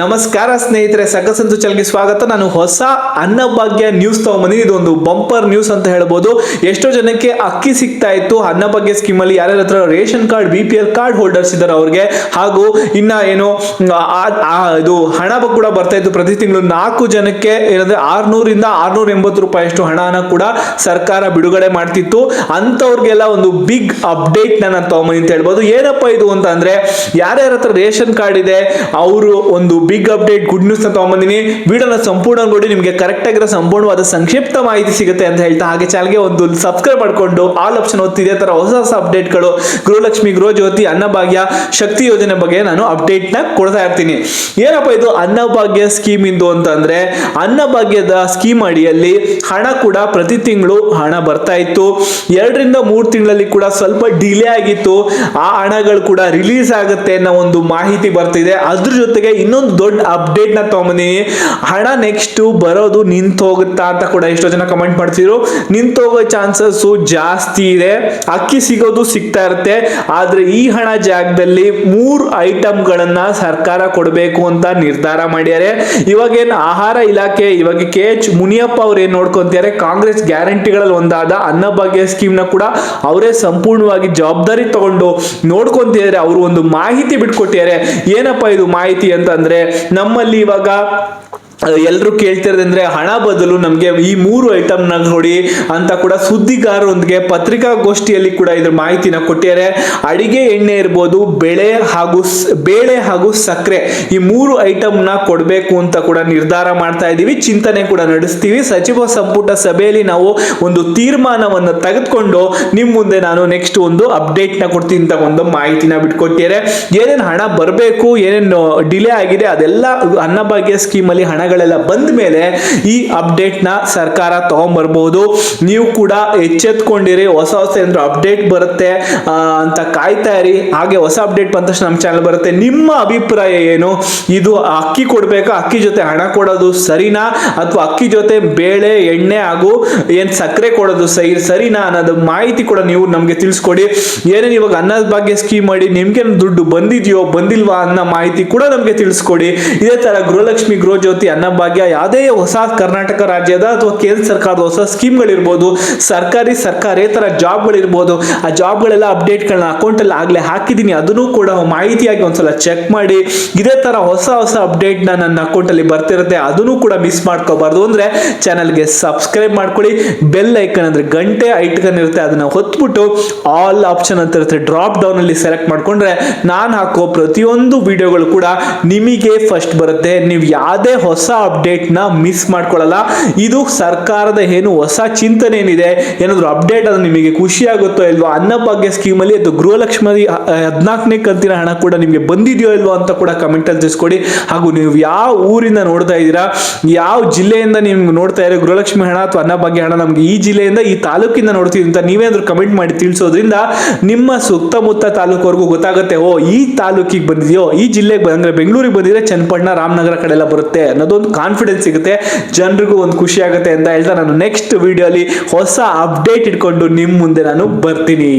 ನಮಸ್ಕಾರ ಸ್ನೇಹಿತರೆ ಸಗಸಂತು ಚಲ್ಗೆ ಸ್ವಾಗತ. ನಾನು ಹೊಸ ಅನ್ನಭಾಗ್ಯ ನ್ಯೂಸ್ ತಗೊಂಬಂದಿನಿ ಇದೊಂದು ಬಂಪರ್ ನ್ಯೂಸ್ ಅಂತ ಹೇಳ್ಬೋದು. ಎಷ್ಟೋ ಜನಕ್ಕೆ ಅಕ್ಕಿ ಸಿಗ್ತಾ ಇತ್ತು. ಅನ್ನಭಾಗ್ಯ ಸ್ಕೀಮ್ ಅಲ್ಲಿ ಯಾರ್ಯಾರ ಹತ್ರ ration card B P L card holders ಇದ್ದಾರೆ ಅವ್ರಿಗೆ. ಹಾಗೂ ಇನ್ನ ಏನು ಇದು ಹಣ ಕೂಡ ಬರ್ತಾ ಇತ್ತು. ಪ್ರತಿ ತಿಂಗಳು ನಾಲ್ಕು ಜನಕ್ಕೆ ಏನಂದ್ರೆ ಆರ್ನೂರಿಂದ ಆರ್ನೂರ ಎಂಬತ್ತು ರೂಪಾಯಿಯಷ್ಟು ಹಣನ ಕೂಡ ಸರ್ಕಾರ ಬಿಡುಗಡೆ ಮಾಡ್ತಿತ್ತು. ಅಂತವ್ರಿಗೆಲ್ಲ ಒಂದು ಬಿಗ್ ಅಪ್ಡೇಟ್ ನಾನು ತಗೊಂಬಂದಿ ಅಂತ ಹೇಳ್ಬೋದು. ಏನಪ್ಪ ಇದು ಅಂತ ಅಂದ್ರೆ, ಯಾರ್ಯಾರ ಹತ್ರ ರೇಷನ್ ಕಾರ್ಡ್ ಇದೆ, ಅವರು ಒಂದು ಬಿಗ್ ಅಪ್ಡೇಟ್ ಗುಡ್ ನ್ಯೂಸ್ ತಗೊಂಬಂದಿನಿ. ವಿಡಿಯೋನ ಸಂಪೂರ್ಣ ನೋಡಿ, ನಿಮಗೆ ಕರೆಕ್ಟ್ ಆಗಿರೋ ಸಂಪೂರ್ಣವಾದ ಸಂಕ್ಷಿಪ್ತ ಮಾಹಿತಿ ಸಿಗುತ್ತೆ ಅಂತ ಹೇಳ್ತಾ, ಹಾಗೆ ಚಾನಲ್ಗೆ ಒಂದು ಸಬ್ಸ್ಕ್ರೈಬ್ ಮಾಡ್ಕೊಂಡು ಆಲ್ ಆಪ್ಷನ್ ಒತ್ತಿ ಇದೇ ತರ ಹೊಸ ಹೊಸ ಅಪ್ಡೇಟ್ಗಳು ಗೃಹಲಕ್ಷ್ಮಿ ಗೃಹ ಜ್ಯೋತಿ ಅನ್ನಭಾಗ್ಯ, ಶಕ್ತಿ ಯೋಜನೆ ಬಗ್ಗೆ ನಾನು ಅಪ್ಡೇಟ್ನ ಕೊಡ್ತಾ ಇರ್ತೀನಿ. ಏನಪ್ಪ ಇದು ಅನ್ನಭಾಗ್ಯ ಸ್ಕೀಮ್ ಇಂದು ಅಂತಂದ್ರೆ, ಅನ್ನಭಾಗ್ಯದ ಸ್ಕೀಮ್ ಅಡಿಯಲ್ಲಿ ಹಣ ಕೂಡ ಪ್ರತಿ ತಿಂಗಳು ಹಣ ಬರ್ತಾ ಇತ್ತು. ಎರಡರಿಂದ ಮೂರು ತಿಂಗಳಲ್ಲಿ ಕೂಡ ಸ್ವಲ್ಪ ಡಿಲೇ ಆಗಿತ್ತು. ಆ ಹಣಗಳು ಕೂಡ ರಿಲೀಸ್ ಆಗುತ್ತೆ ಅನ್ನೋ ಒಂದು ಮಾಹಿತಿ ಬರ್ತಿದೆ. ಅದ್ರ ಜೊತೆಗೆ ಇನ್ನೊಂದು ದೊಡ್ಡ ಅಪ್ಡೇಟ್ನ ತಗೊಂಬಂದಿನಿ ಹಣ ನೆಕ್ಸ್ಟ್ ಬರೋದು ನಿಂತು ಹೋಗುತ್ತಾ ಅಂತ ಕೂಡ ಎಷ್ಟೋ ಜನ ಕಮೆಂಟ್ ಮಾಡ್ತಿದ್ರು. ನಿಂತು ಹೋಗೋ ಚಾನ್ಸಸ್ ಜಾಸ್ತಿ ಇದೆ. ಅಕ್ಕಿ ಸಿಗೋದು ಸಿಗ್ತಾ ಇರುತ್ತೆ. ಆದ್ರೆ ಈ ಹಣ ಜಾಗದಲ್ಲಿ ಮೂರು ಐಟಮ್ಗಳನ್ನ ಸರ್ಕಾರ ಕೊಡಬೇಕು ಅಂತ ನಿರ್ಧಾರ ಮಾಡ್ಯಾರೆ. ಇವಾಗೇನು ಆಹಾರ ಇಲಾಖೆ, ಇವಾಗ ಕೆ ಎಚ್ ಮುನಿಯಪ್ಪ ಅವ್ರು ಏನ್ ನೋಡ್ಕೊಂತಾರೆ ಕಾಂಗ್ರೆಸ್ ಗ್ಯಾರಂಟಿಗಳಲ್ಲಿ ಒಂದಾದ ಅನ್ನಭಾಗ್ಯ ಸ್ಕೀಮ್ನ ಕೂಡ ಅವರೇ ಸಂಪೂರ್ಣವಾಗಿ ಜವಾಬ್ದಾರಿ ತಗೊಂಡು ನೋಡ್ಕೊಂತಿದ್ದಾರೆ ಅವರು ಒಂದು ಮಾಹಿತಿ ಬಿಟ್ಕೊಟ್ಟಿದ್ದಾರೆ ಏನಪ್ಪ ಇದು ಮಾಹಿತಿ ಅಂತಂದ್ರೆ ನಮ್ಮಲ್ಲಿ ಇವಾಗ ಎಲ್ಲರೂ ಕೇಳ್ತಿರೋದಂದ್ರೆ ಹಣ ಬದಲು ನಮಗೆ ಈ ಮೂರು ಐಟಮ್ನ ನೋಡಿ ಅಂತ ಕೂಡ ಸುದ್ದಿಗಾರರೊಂದಿಗೆ ಪತ್ರಿಕಾಗೋಷ್ಠಿಯಲ್ಲಿ ಕೂಡ ಇದ್ರ ಮಾಹಿತಿನ ಕೊಟ್ಟಿದ್ದಾರೆ. ಅಡಿಗೆ ಎಣ್ಣೆ ಇರ್ಬೋದು, ಬೆಳೆ ಹಾಗೂ ಬೇಳೆ ಹಾಗೂ ಸಕ್ಕರೆ ಈ ಮೂರು ಐಟಮ್ನ ಕೊಡಬೇಕು ಅಂತ ಕೂಡ ನಿರ್ಧಾರ ಮಾಡ್ತಾ ಇದ್ದೀವಿ. ಚಿಂತನೆ ಕೂಡ ನಡೆಸ್ತೀವಿ. ಸಚಿವ ಸಂಪುಟ ಸಭೆಯಲ್ಲಿ ನಾವು ಒಂದು ತೀರ್ಮಾನವನ್ನು ತೆಗೆದುಕೊಂಡು ನಿಮ್ಮ ಮುಂದೆ ನಾನು ನೆಕ್ಸ್ಟ್ ಒಂದು ಅಪ್ಡೇಟ್ನ ಕೊಡ್ತೀನಿ ಅಂತ ಒಂದು ಮಾಹಿತಿನ ಬಿಟ್ಕೊಟ್ಟಿದ್ದಾರೆ. ಏನೇನು ಹಣ ಬರಬೇಕು, ಏನೇನು ಡಿಲೇ ಆಗಿದೆ ಅದೆಲ್ಲ ಅನ್ನಭಾಗ್ಯ ಸ್ಕೀಮ್ ಅಲ್ಲಿ ಹಣಗಳೆಲ್ಲ ಬಂದ ಮೇಲೆ ಈ ಅಪ್ಡೇಟ್ನ ಸರ್ಕಾರ ತಗೊಂಡ್ಬರ್ಬಹುದು ನೀವು ಕೂಡ ಎಚ್ಚೆತ್ಕೊಂಡಿರಿ, ಹೊಸ ಹೊಸ ಏನಾದ್ರು ಅಪ್ಡೇಟ್ ಬರುತ್ತೆ ಅಂತ ಕಾಯ್ತಾ ಇರಿ. ಹಾಗೆ ಹೊಸ ಅಪ್ಡೇಟ್ ಬಂದ ತಕ್ಷಣ ನಮ್ಮ ಚಾನಲ್ ಬರುತ್ತೆ. ನಿಮ್ಮ ಅಭಿಪ್ರಾಯ ಏನು? ಇದು ಅಕ್ಕಿ ಕೊಡಬೇಕಾ? ಅಕ್ಕಿ ಜೊತೆ ಹಣ ಕೊಡೋದು ಸರಿನಾ? ಅಥವಾ ಅಕ್ಕಿ ಜೊತೆ ಬೇಳೆ, ಎಣ್ಣೆ ಹಾಗೂ ಏನ್ ಸಕ್ಕರೆ ಕೊಡೋದು ಸರಿ ಸರಿನಾ ಅನ್ನೋದು ಮಾಹಿತಿ ಕೂಡ ನೀವು ನಮಗೆ ತಿಳಿಸ್ಕೊಡಿ. ಏನೇನು ಇವಾಗ ಅನ್ನದ ಭಾಗ್ಯ ಸ್ಕೀಮ್ ಮಾಡಿ ನಿಮ್ಗೆ ದುಡ್ಡು ಬಂದಿದೆಯೋ, ಬಂದಿಲ್ವಾ ಅನ್ನೋ ಮಾಹಿತಿ ಕೂಡ ನಮಗೆ ತಿಳಿಸ್ಕೊಡಿ. ಇದೇ ತರ ಗೃಹಲಕ್ಷ್ಮಿ ಗೃಹ ಜ್ಯೋತಿ ಅನ್ನಭಾಗ್ಯ ಯಾವುದೇ ಹೊಸ ಕರ್ನಾಟಕ ರಾಜ್ಯದ ಅಥವಾ ಕೇಂದ್ರ ಸರ್ಕಾರದ ಹೊಸ ಸ್ಕೀಮ್ಗಳಿರ್ಬೋದು, ಸರ್ಕಾರಿ ಸರ್ಕಾರೇತರ ಜಾಬ್ಗಳಿರ್ಬೋದು, ಆ ಜಾಬ್ಗಳೆಲ್ಲ ಅಪ್ಡೇಟ್ಗಳನ್ನ ಅಕೌಂಟಲ್ಲಿ ಆಗಲೇ ಹಾಕಿದ್ದೀನಿ. ಅದನ್ನು ಕೂಡ ಮಾಹಿತಿಯಾಗಿ ಒಂದ್ಸಲ ಚೆಕ್ ಮಾಡಿ, ಇದೇ ತರ ಹೊಸ ಹೊಸ ಅಪ್ಡೇಟ್ನ ನನ್ನ ಅಕೌಂಟಲ್ಲಿ ಬರ್ತಿರುತ್ತೆ. ಅದನ್ನು ಕೂಡ ಮಿಸ್ ಮಾಡ್ಕೋಬಾರ್ದು. ಅಂದ್ರೆ ಚಾನಲ್ಗೆ ಸಬ್ಸ್ಕ್ರೈಬ್ ಮಾಡ್ಕೊಳ್ಳಿ ಬೆಲ್ ಐಕನ್ ಅಂದ್ರೆ ಗಂಟೆ ಐಟ್ಕನ್ ಇರುತ್ತೆ ಅದನ್ನ ಹೊತ್ಬಿಟ್ಟು ಆಲ್ ಆಪ್ಷನ್ ಅಂತ ಇರುತ್ತೆ. ಡ್ರಾಪ್ ಡೌನ್ ಅಲ್ಲಿ ಸೆಲೆಕ್ಟ್ ಮಾಡ್ಕೊಂಡ್ರೆ ನಾನು ಹಾಕೋ ಪ್ರತಿಯೊಂದು ವಿಡಿಯೋಗಳು ಕೂಡ ನಿಮಗೆ ಫಸ್ಟ್ ಬರುತ್ತೆ. ನೀವು ಯಾವುದೇ ಹೊಸ ಅಪ್ಡೇಟ್ನ ಮಿಸ್ ಮಾಡ್ಕೊಳ್ಳಲ್ಲ. ಇದು ಸರ್ಕಾರದ ಏನು ಹೊಸ ಚಿಂತನೆ ಏನಿದೆ? ಏನಾದರೂ ಅಪ್ಡೇಟ್ ಅದು ನಿಮಗೆ ಖುಷಿ ಆಗುತ್ತೋ ಇಲ್ವೋ? ಅನ್ನಭಾಗ್ಯ ಸ್ಕೀಮ್ ಅಲ್ಲಿ ಅದು ಗೃಹಲಕ್ಷ್ಮಿ ಹದಿನಾಲ್ಕನೇ ಕಂತಿನ ಹಣ ಕೂಡ ನಿಮಗೆ ಬಂದಿದೆಯೋ ಇಲ್ವೋ ಅಂತ ಕೂಡ ಕಮೆಂಟ್ ಅಲ್ಲಿ ತಿಳಿಸ್ಕೊಡಿ. ಹಾಗೂ ನೀವು ಯಾವ ಊರಿಂದ ನೋಡ್ತಾ ಇದ್ದೀರಾ? ಯಾವ ಜಿಲ್ಲೆಯಿಂದ ನಿಮ್ಗೆ ನೋಡ್ತಾ ಇರೋ ಗೃಹಲಕ್ಷ್ಮಿ ಹಣ ಅಥವಾ ಅನ್ನಭಾಗ್ಯ ಹಣ ನಮ್ಗೆ ಈ ಜಿಲ್ಲೆಯಿಂದ ಈ ತಾಲೂಕಿಂದ ನೋಡ್ತೀವಿ ಅಂತ ನೀವೇನಾದ್ರು ಕಮೆಂಟ್ ಮಾಡಿ ತಿಳಿಸೋದ್ರಿಂದ ನಿಮ್ಮ ಸುತ್ತಮುತ್ತ ತಾಲೂಕವರೆಗೂ ಗೊತ್ತಾಗುತ್ತೆ, ಓ, ಈ ತಾಲೂಕಿಗೆ ಬಂದಿದೆಯೋ? ಈ ಜಿಲ್ಲೆಗೆ ಬಂದ್ರೆ ಬೆಂಗಳೂರಿಗೆ ಬಂದಿದ್ರೆ ಚನ್ನಪಟ್ಟಣ, ರಾಮನಗರ ಕಡೆ ಎಲ್ಲ ಬರುತ್ತೆ ಅನ್ನೋದೊಂದು ಕಾನ್ಫಿಡೆನ್ಸ್ ಸಿಗುತ್ತೆ, ಜನರಿಗೂ ಒಂದು ಖುಷಿ ಆಗುತ್ತೆ ಅಂತ ಹೇಳ್ತಾ ನಾನು ನೆಕ್ಸ್ಟ್ ವಿಡಿಯೋಲಿ ಹೊಸ ಅಪ್ಡೇಟ್ ಇಟ್ಕೊಂಡು ನಿಮ್ಮ ಮುಂದೆ ನಾನು ಬರ್ತೀನಿ.